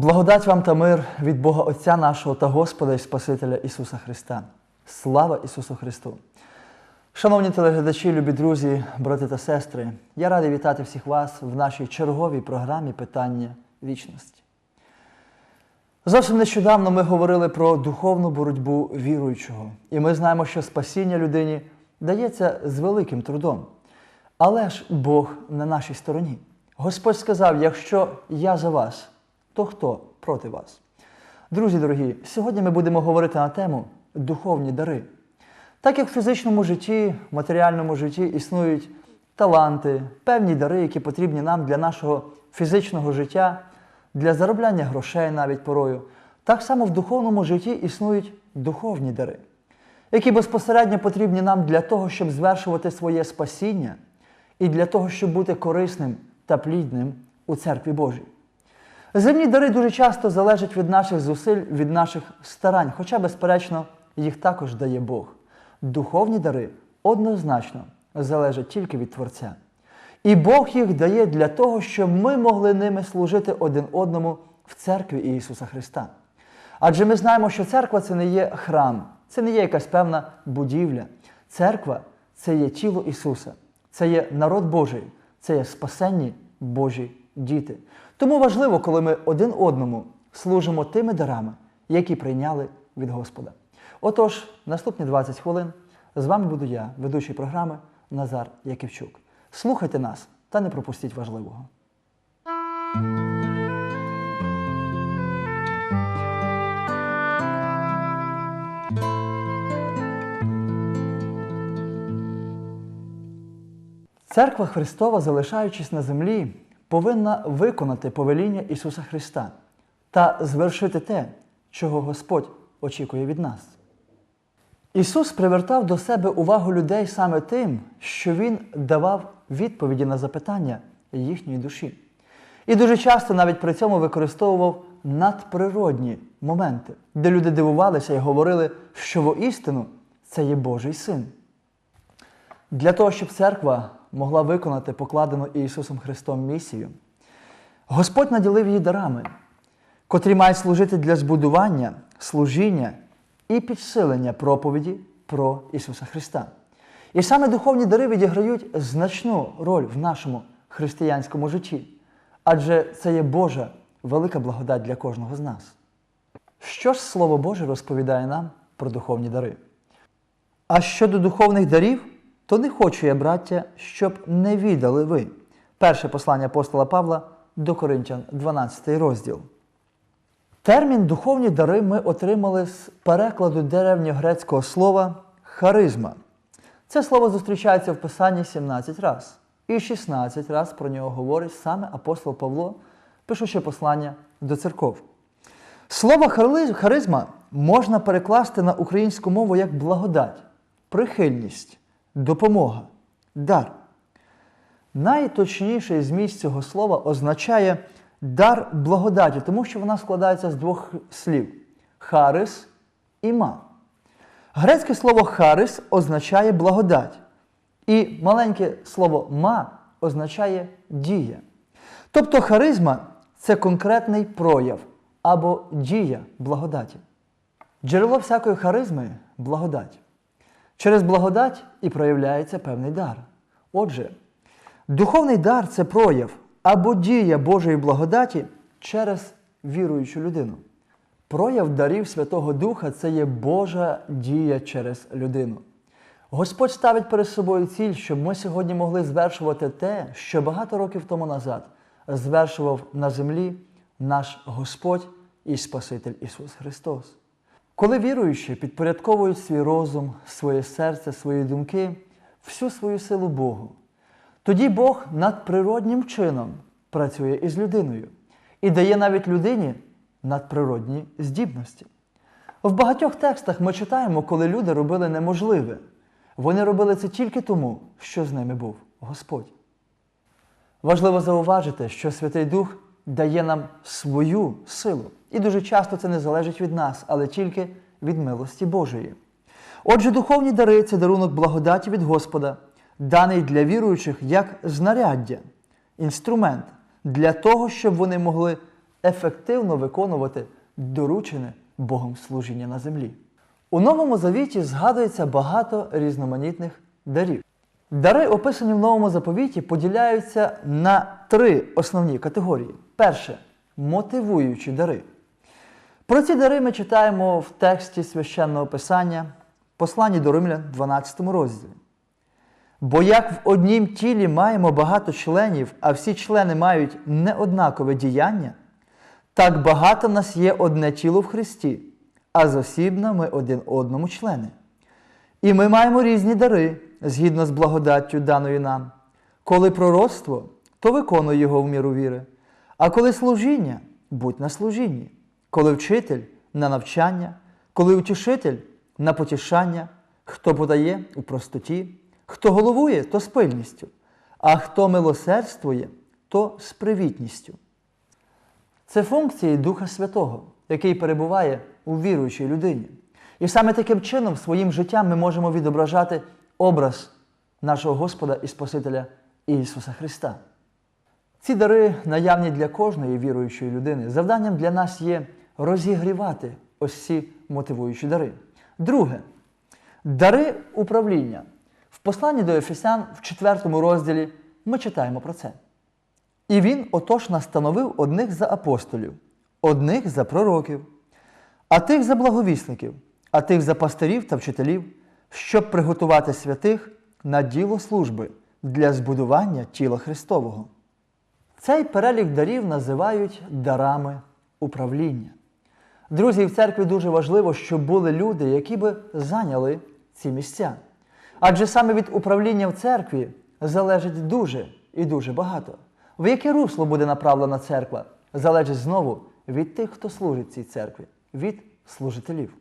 Благодать вам та мир від Бога Отця нашого та Господа і Спасителя Ісуса Христа. Слава Ісусу Христу! Шановні телеглядачі, любі друзі, брати та сестри, я радий вітати всіх вас в нашій черговій програмі Питання вічності. Зовсім нещодавно ми говорили про духовну боротьбу віруючого, і ми знаємо, що спасіння людині дається з великим трудом. Але ж Бог на нашій стороні. Господь сказав: якщо я за вас, то хто проти вас? Друзі дорогі, сьогодні ми будемо говорити на тему духовні дари. Так як в фізичному житті, в матеріальному житті існують таланти, певні дари, які потрібні нам для нашого фізичного життя, для заробляння грошей навіть порою, так само в духовному житті існують духовні дари, які безпосередньо потрібні нам для того, щоб звершувати своє спасіння і для того, щоб бути корисним та плідним у церкві Божій. Земні дари дуже часто залежать від наших зусиль, від наших старань, хоча, безперечно, їх також дає Бог. Духовні дари однозначно залежать тільки від Творця. І Бог їх дає для того, щоб ми могли ними служити один одному в церкві Ісуса Христа. Адже ми знаємо, що церква це не є храм, це не є якась певна будівля. Церква це є тіло Ісуса, це є народ Божий, це є спасенні Божі діти. Тому важливо, коли ми один одному служимо тими дарами, які прийняли від Господа. Отож, наступні 20 хвилин з вами буду я, ведучий програми Назар Яківчук. Слухайте нас та не пропустіть важливого. Церква Христова, залишаючись на землі, повинна виконати повеління Ісуса Христа та звершити те, чого Господь очікує від нас. Ісус привертав до себе увагу людей саме тим, що Він давав відповіді на запитання їхньої душі. І дуже часто навіть при цьому використовував надприродні моменти, де люди дивувалися і говорили, що воістину це є Божий син. Для того, щоб церква могла виконати покладену Ісусом Христом місію, Господь наділив її дарами, котрі мають служити для збудування, служіння і підсилення проповіді про Ісуса Христа. І саме духовні дари відіграють значну роль в нашому християнському житті, адже це є Божа велика благодать для кожного з нас. Що ж Слово Боже розповідає нам про духовні дари? А щодо духовних дарів, то не хочу я, браття, щоб не віддали ви. Перше послання апостола Павла до Коринтян, 12 розділ. Термін духовні дари ми отримали з перекладу древньогрецького слова харизма. Це слово зустрічається в Писанні 17 раз. І 16 раз про нього говорить саме апостол Павло, пишучи послання до церков. Слово харизма можна перекласти на українську мову як благодать, прихильність, допомога, дар. Найточніший зміст цього слова означає дар благодаті, тому що вона складається з двох слів харис і ма. Грецьке слово харис означає благодать. І маленьке слово ма означає дія. Тобто харизма це конкретний прояв або дія благодаті. Джерело всякої харизми благодать. Через благодать і проявляється певний дар. Отже, духовний дар це прояв або дія Божої благодаті через віруючу людину. Прояв дарів Святого Духа це є Божа дія через людину. Господь ставить перед собою ціль, щоб ми сьогодні могли звершувати те, що багато років тому назад звершував на землі наш Господь і Спаситель Ісус Христос. Коли віруючі підпорядковують свій розум, своє серце, свої думки, всю свою силу Богу, тоді Бог надприроднім чином працює із людиною і дає навіть людині надприродні здібності. В багатьох текстах ми читаємо, коли люди робили неможливе. Вони робили це тільки тому, що з ними був Господь. Важливо зауважити, що Святий Дух дає нам свою силу. І дуже часто це не залежить від нас, але тільки від милості Божої. Отже, духовні дари це дарунок благодаті від Господа, даний для віруючих як знаряддя, інструмент для того, щоб вони могли ефективно виконувати доручене Богом служіння на землі. У Новому Завіті згадується багато різноманітних дарів. Дари, описані в новому заповіті, поділяються на три основні категорії. Перше мотивуючі дари. Про ці дари ми читаємо в тексті священного писання, посланні до Римлян, 12 розділі. Бо як в однім тілі маємо багато членів, а всі члени мають неоднакове діяння, так багато в нас є одне тіло в Христі, а зосібно ми один одному члени. І ми маємо різні дари згідно з благодаттю даною нам. Коли пророцтво, то виконуй його в міру віри, а коли служіння, будь на служінні, коли вчитель на навчання, коли утішитель на потішання, хто подає у простоті, хто головує, то з пильністю, а хто милосердствує, то з привітністю. Це функції Духа Святого, який перебуває у віруючій людині. І саме таким чином своїм життям ми можемо відображати образ нашого Господа і Спасителя Ісуса Христа. Ці дари наявні для кожної віруючої людини. Завданням для нас є розігрівати ось ці мотивуючі дари. Друге, дари управління. В посланні до Ефесян в 4 розділі ми читаємо про це. І він отож настановив одних за апостолів, одних за пророків, а тих за благовісників, а тих за пастирів та вчителів, щоб приготувати святих на діло служби для збудування тіла Христового. Цей перелік дарів називають дарами управління. Друзі, в церкві дуже важливо, щоб були люди, які би зайняли ці місця. Адже саме від управління в церкві залежить дуже і дуже багато. В яке русло буде направлена церква, залежить знову від тих, хто служить цій церкві, від служителів.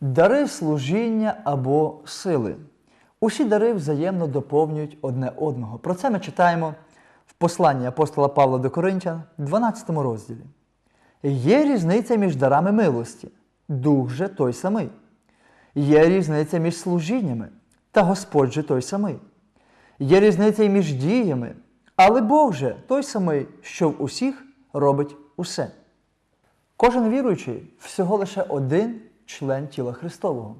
Дари служіння або сили. Усі дари взаємно доповнюють одне одного. Про це ми читаємо в посланні апостола Павла до Коринтян, 12 розділі. Є різниця між дарами милості, дух же той самий. Є різниця між служіннями, та Господь же той самий. Є різниця і між діями, але Бог же той самий, що в усіх робить усе. Кожен віруючий всього лише один член тіла Христового.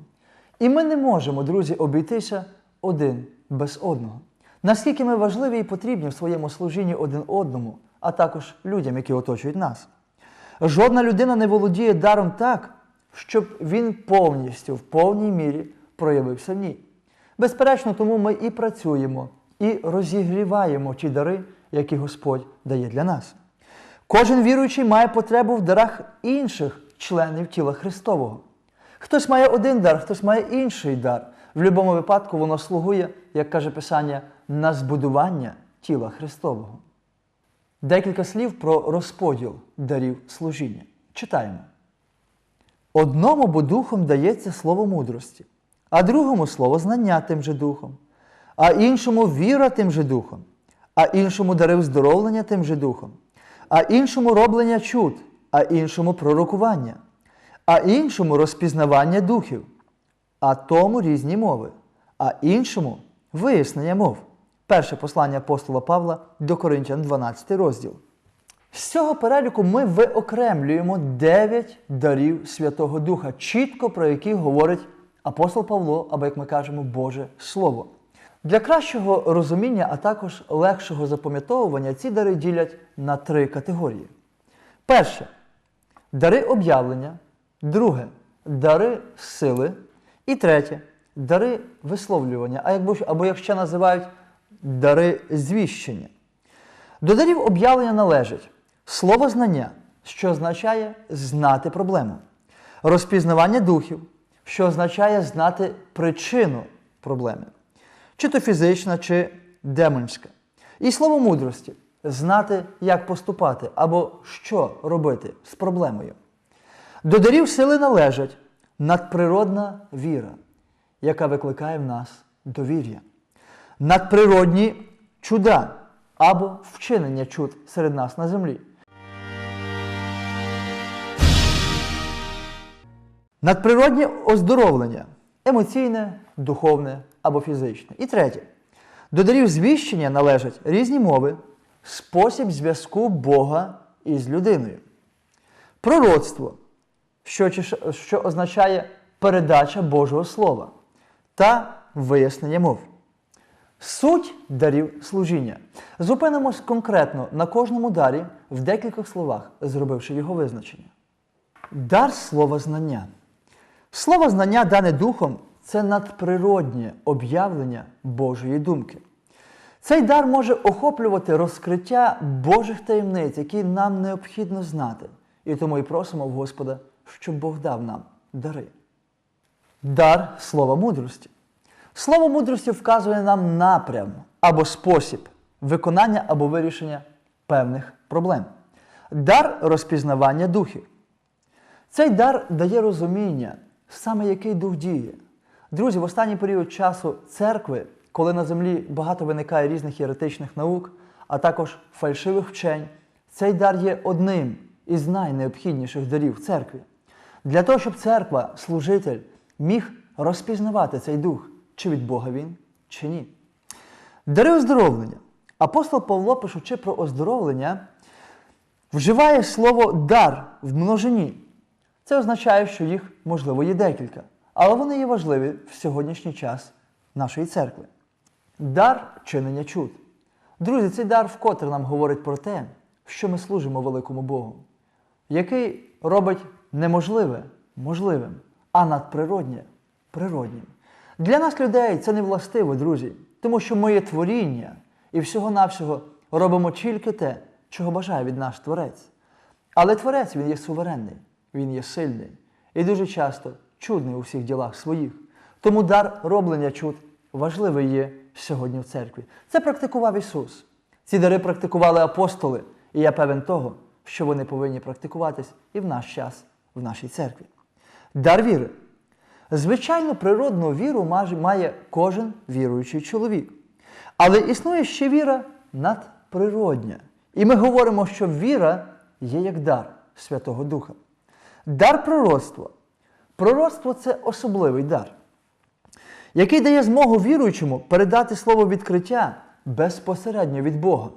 І ми не можемо, друзі, обійтися один без одного. Наскільки ми важливі і потрібні в своєму служінні один одному, а також людям, які оточують нас. Жодна людина не володіє даром так, щоб він повністю в повній мірі проявився в ній. Безперечно, тому ми і працюємо, і розігріваємо ті дари, які Господь дає для нас. Кожен віруючий має потребу в дарах інших членів тіла Христового. Хтось має один дар, хтось має інший дар. В будь-якому випадку воно слугує, як каже Писання, на збудування тіла Христового. Декілька слів про розподіл дарів служіння. Читаємо. Одному бо духом дається слово мудрості, а другому слово знання тим же духом, а іншому віра тим же духом, а іншому дари вздоровлення тим же духом, а іншому роблення чуд, а іншому пророкування, а іншому розпізнавання духів, а тому різні мови, а іншому вияснення мов. Перше послання апостола Павла до Коринтян, 12 розділ. З цього переліку ми виокремлюємо 9 дарів Святого Духа, чітко про які говорить апостол Павло, або, як ми кажемо, Боже Слово. Для кращого розуміння, а також легшого запам'ятовування ці дари ділять на три категорії. Перше дари об'явлення, друге дари сили. І третє дари висловлювання, або, як ще називають дари звіщення. До дарів об'явлення належить слово знання, що означає знати проблему, розпізнавання духів, що означає знати причину проблеми, чи то фізична, чи демонська. І слово мудрості знати, як поступати або що робити з проблемою. До дарів сили належать надприродна віра, яка викликає в нас довір'я, надприродні чуда або вчинення чуд серед нас на землі. Надприроднє оздоровлення емоційне, духовне або фізичне. І третє. До дарів звіщення належать різні мови, спосіб зв'язку Бога із людиною. Пророцтво, що, що означає передача Божого Слова та вияснення мов. Суть дарів служіння. Зупинимось конкретно на кожному дарі в декількох словах, зробивши його визначення. Дар слова знання. Слово знання, дане духом, це надприроднє об'явлення Божої думки. Цей дар може охоплювати розкриття Божих таємниць, які нам необхідно знати. І тому і просимо в Господа, щоб Бог дав нам дари. Дар слова мудрості. Слово мудрості вказує нам напрям або спосіб виконання або вирішення певних проблем. Дар розпізнавання духів. Цей дар дає розуміння, саме який дух діє. Друзі, в останній період часу церкви, коли на землі багато виникає різних єретичних наук, а також фальшивих вчень, цей дар є одним із найнеобхідніших дарів церкві. Для того, щоб церква, служитель, міг розпізнавати цей дух, чи від Бога він, чи ні. Дари оздоровлення. Апостол Павло, пишучи про оздоровлення, вживає слово дар в множині. Це означає, що їх, можливо, є декілька, але вони є важливі в сьогоднішній час нашої церкви. Дар чинення чуд. Друзі, цей дар вкотре нам говорить про те, що ми служимо великому Богу, який робить неможливе можливим, а надприроднє природнім. Для нас, людей, це не властиво, друзі, тому що ми є творіння і всього-навсього робимо тільки те, чого бажає від наш Творець. Але Творець він є суверенний, він є сильний і дуже часто чудний у всіх ділах своїх. Тому дар роблення чуд важливий є сьогодні в церкві. Це практикував Ісус. Ці дари практикували апостоли, і я певен того, що вони повинні практикуватись і в наш час в нашій церкві. Дар віри. Звичайно, природну віру має кожен віруючий чоловік. Але існує ще віра надприродня. І ми говоримо, що віра є як дар Святого Духа. Дар пророцтва. Пророцтво це особливий дар, який дає змогу віруючому передати слово відкриття безпосередньо від Бога.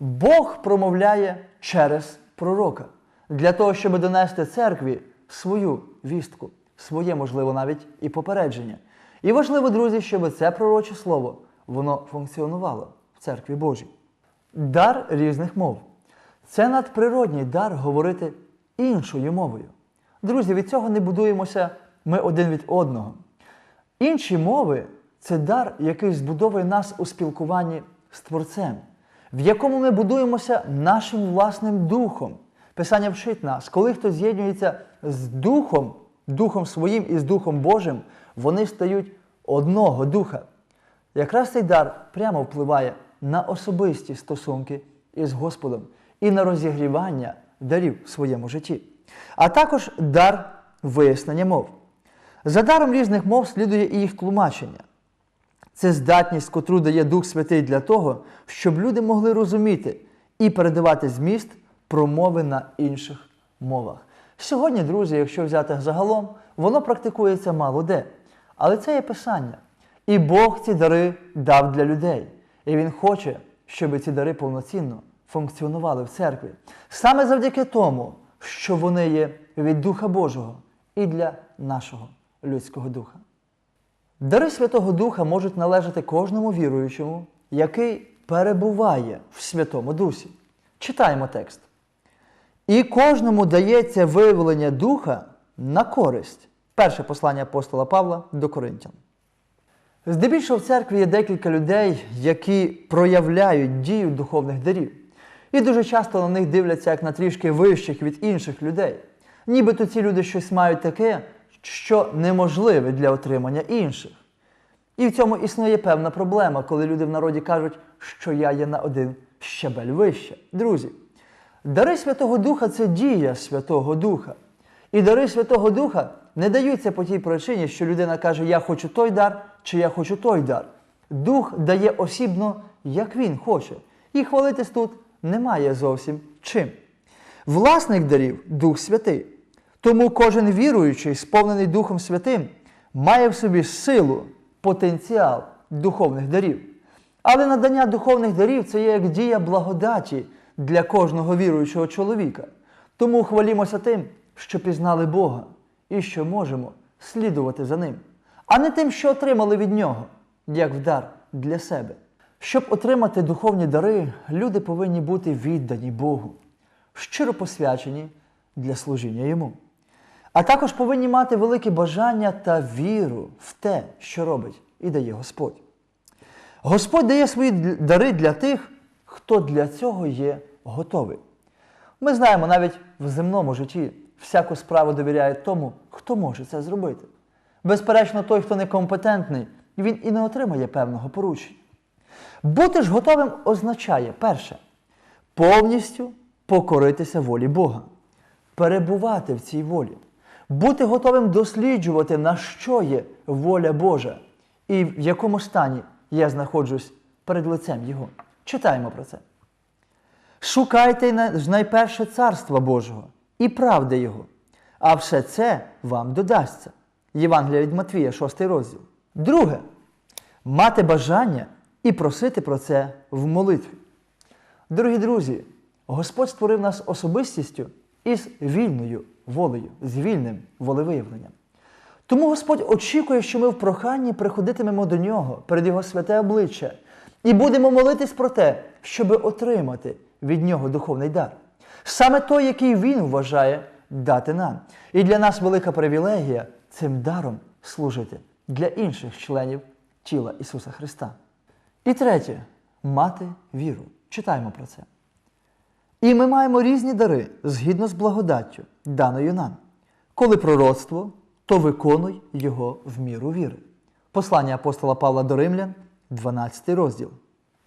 Бог промовляє через пророка для того, щоб донести церкві свою вістку, своє, можливо, навіть і попередження. І важливо, друзі, щоб це пророче слово воно функціонувало в церкві Божій. Дар різних мов. Це надприродній дар говорити іншою мовою. Друзі, від цього не будуємося ми один від одного. Інші мови це дар, який збудовує нас у спілкуванні з Творцем, в якому ми будуємося нашим власним духом. Писання вчить нас, коли хтось з'єднується з Духом, Духом своїм і з Духом Божим, вони стають одного духа. Якраз цей дар прямо впливає на особисті стосунки із Господом і на розігрівання дарів в своєму житті, а також дар вияснення мов. За даром різних мов слідує і їх тлумачення. Це здатність, котру дає Дух Святий для того, щоб люди могли розуміти і передавати зміст промови на інших мовах. Сьогодні, друзі, якщо взяти загалом, воно практикується мало де. Але це є писання. І Бог ці дари дав для людей. І Він хоче, щоб ці дари повноцінно функціонували в церкві. Саме завдяки тому, що вони є від Духа Божого і для нашого людського духа. Дари Святого Духа можуть належати кожному віруючому, який перебуває в Святому Дусі. Читаємо текст. І кожному дається виявлення Духа на користь. Перше послання апостола Павла до Коринтян. Здебільшого в церкві є декілька людей, які проявляють дію духовних дарів. І дуже часто на них дивляться як на трішки вищих від інших людей. Нібито ці люди щось мають таке, що неможливе для отримання інших. І в цьому існує певна проблема, коли люди в народі кажуть, що я є на один щабель вище. Друзі, дари Святого Духа це дія Святого Духа. І дари Святого Духа не даються по тій причині, що людина каже, я хочу той дар чи я хочу той дар. Дух дає осібно, як він хоче. І хвалитись тут немає зовсім чим. Власник дарів Дух Святий. Тому кожен віруючий, сповнений Духом Святим, має в собі силу, потенціал духовних дарів. Але надання духовних дарів це є як дія благодаті для кожного віруючого чоловіка. Тому хвалімося тим, що пізнали Бога і що можемо слідувати за ним, а не тим, що отримали від нього, як вдар для себе. Щоб отримати духовні дари, люди повинні бути віддані Богу, щиро посвячені для служіння Йому. А також повинні мати велике бажання та віру в те, що робить і дає Господь. Господь дає свої дари для тих, хто для цього є готовий. Ми знаємо, навіть в земному житті всяку справу довіряє тому, хто може це зробити. Безперечно, той, хто некомпетентний, він і не отримає певного поручення. Бути ж готовим означає, перше, повністю покоритися волі Бога, перебувати в цій волі, бути готовим досліджувати, на що є воля Божа і в якому стані я знаходжусь перед лицем Його. Читаємо про це. Шукайте ж найперше царства Божого і правди Його, а все це вам додасться. Євангелія від Матвія, 6 розділ. Друге, мати бажання і просити про це в молитві. Дорогі друзі, Господь створив нас особистістю із вільною волею, з вільним волевиявленням. Тому Господь очікує, що ми в проханні приходитимемо до Нього перед Його святе обличчя і будемо молитись про те, щоб отримати від Нього духовний дар. Саме той, який Він вважає дати нам. І для нас велика привілегія цим даром служити для інших членів тіла Ісуса Христа. І третє мати віру. Читаємо про це. І ми маємо різні дари згідно з благодаттю, даною нам. Коли пророцтво, то виконуй його в міру віри. Послання апостола Павла до Римлян, 12 розділ.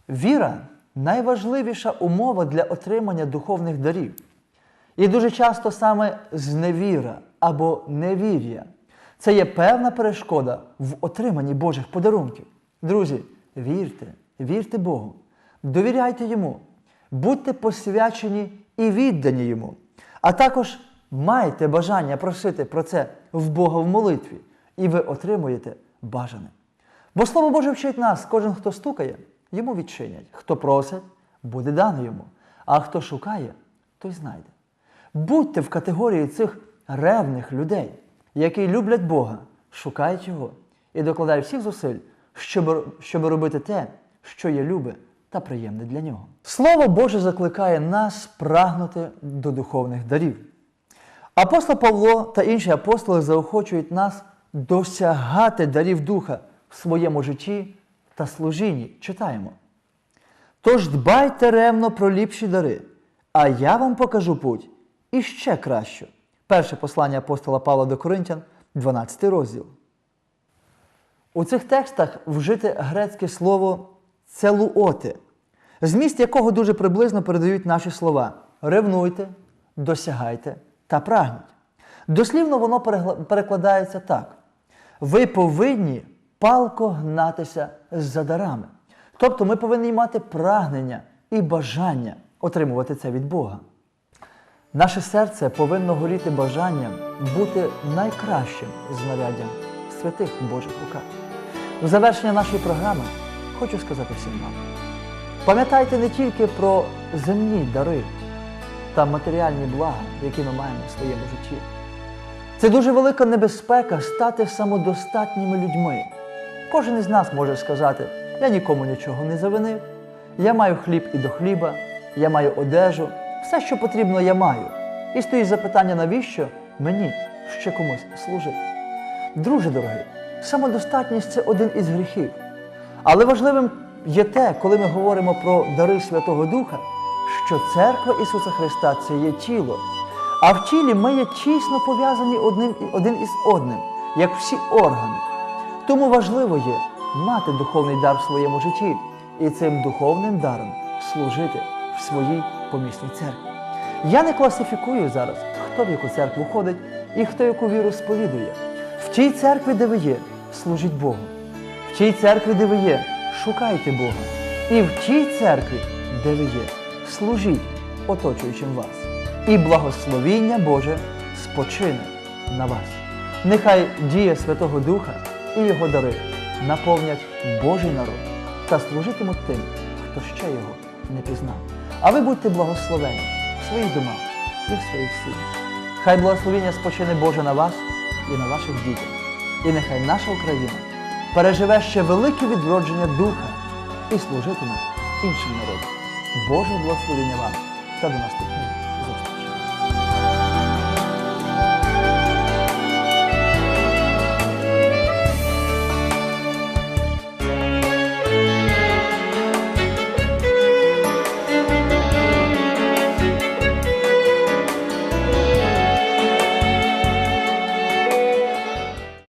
Віра найважливіша умова для отримання духовних дарів. І дуже часто саме зневіра або невір'я це є певна перешкода в отриманні Божих подарунків. Друзі, вірте, вірте Богу, довіряйте Йому, будьте посвячені і віддані Йому, а також майте бажання просити про це в Бога в молитві, і ви отримуєте бажане. Бо Слово Боже вчить нас, кожен, хто стукає, йому відчинять. Хто просить, буде дано йому. А хто шукає, той знайде. Будьте в категорії цих ревних людей, які люблять Бога, шукають Його і докладають всіх зусиль, щоб, щоб робити те, що є любе та приємне для нього. Слово Боже закликає нас прагнути до духовних дарів. Апостол Павло та інші апостоли заохочують нас досягати дарів Духа в своєму житті та служінні. Читаємо. Тож дбайте ревно про ліпші дари, а я вам покажу путь і ще кращу. Перше послання апостола Павла до Коринтян, 12 розділ. У цих текстах вжите грецьке слово целуоти, зміст якого дуже приблизно передають наші слова: ревнуйте, досягайте та прагніть. Дослівно воно перекладається так: ви повинні палко гнатися за дарами. Тобто ми повинні мати прагнення і бажання отримувати це від Бога. Наше серце повинно горіти бажанням бути найкращим знаряддям святих Божих руках. В завершення нашої програми хочу сказати всім вам: пам'ятайте не тільки про земні дари та матеріальні блага, які ми маємо в своєму житті. Це дуже велика небезпека стати самодостатніми людьми. Кожен із нас може сказати: я нікому нічого не завинив, я маю хліб і до хліба, я маю одежу, все, що потрібно, я маю. І стоїть запитання, навіщо мені ще комусь служити? Друже дорогий, самодостатність це один із гріхів. Але важливим є те, коли ми говоримо про дари Святого Духа, що церква Ісуса Христа це є тіло. А в тілі ми є тісно пов'язані один із одним, як всі органи. Тому важливо є мати духовний дар в своєму житті і цим духовним даром служити в своїй помісній церкві. Я не класифікую зараз, хто в яку церкву ходить і хто яку віру сповідує. В тій церкві, де ви є, служіть Богу. В тій церкві, де ви є, шукайте Бога. І в тій церкві, де ви є, служіть оточуючим вас. І благословіння Боже спочине на вас. Нехай дія Святого Духа і його дари наповнять Божий народ та служитимуть тим, хто ще його не пізнав. А ви будьте благословені в своїх домах і в своїх сім'ях. Хай благословення спочине Боже на вас і на ваших дітях. І нехай наша Україна переживе ще велике відродження духа і служитиме іншим народам. Боже благословення вам та до наступного.